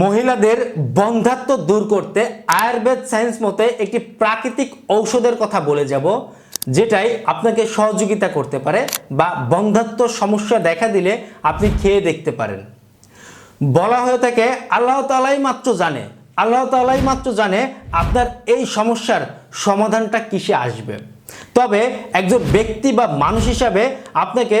মহিলাদের বন্ধাত্ব দূর করতে আয়ুর্বেদ সায়েন্স মতে একটি প্রাকৃতিক ঔষধের কথা বলে যাব, যেটাই আপনাকে সহযোগিতা করতে পারে বা বন্ধাত্ব সমস্যা দেখা দিলে আপনি খেয়ে দেখতে পারেন। বলা হয়ে থাকে, আল্লাহ তালাই মাত্র জানে। আল্লাহ তালাই মাত্র জানে আপনার এই সমস্যার সমাধানটা কিসে আসবে। তবে একজন ব্যক্তি বা মানুষ হিসাবে আপনাকে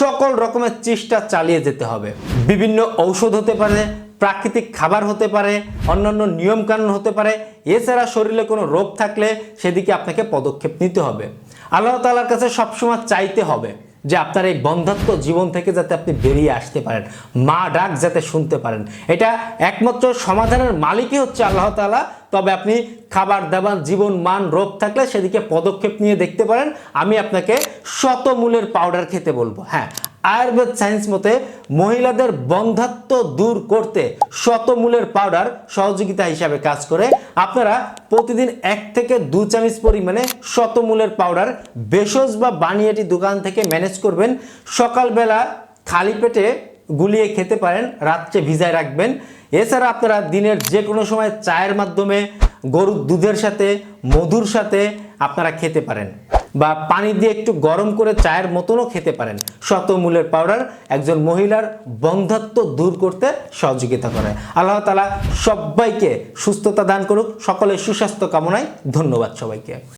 সকল রকমের চেষ্টা চালিয়ে যেতে হবে। বিভিন্ন ঔষধ হতে পারে প্রাকৃতিক খাবার হতে পারে, অন্যান্য নিয়মকানুন হতে পারে, এছাড়া শরীরে কোনো রোগ থাকলে সেদিকে আপনাকে পদক্ষেপ নিতে হবে। আল্লাহ তালার কাছে সবসময় চাইতে হবে যে আপনার এই বন্ধাত্ম জীবন থেকে যাতে আপনি বেরিয়ে আসতে পারেন, মা ডাক যাতে শুনতে পারেন। এটা একমাত্র সমাধানের মালিকই হচ্ছে আল্লাহ তাআলা। তবে আপনি খাবার দাবার, জীবন মান, রোগ থাকলে সেদিকে পদক্ষেপ নিয়ে দেখতে পারেন। আমি আপনাকে শতমূলের পাউডার খেতে বলব। হ্যাঁ আয়ুর্বেদ সায়েন্স মতে মহিলাদের বন্ধাত্ব দূর করতে শতমূলের পাউডার সহযোগিতা হিসাবে কাজ করে। আপনারা প্রতিদিন এক থেকে দু চামচ পরিমাণে শতমূলের পাউডার ভেষজ বা বানিয়াটি দোকান থেকে ম্যানেজ করবেন। সকালবেলা খালি পেটে গুলিয়ে খেতে পারেন, রাত্রে ভিজায় রাখবেন। এছাড়া আপনারা দিনের যে কোনো সময় চায়ের মাধ্যমে গরুর দুধের সাথে, মধুর সাথে আপনারা খেতে পারেন। বা পানি দিয়ে একটু গরম করে চায়ের মতনও খেতে পারেন। শতমূলের পাউডার একজন মহিলার বন্ধাত্ব দূর করতে সহযোগিতা করে। আল্লাহ তালা সবাইকে সুস্থতা দান করুক। সকলের সুস্বাস্থ্য কামনায় ধন্যবাদ সবাইকে।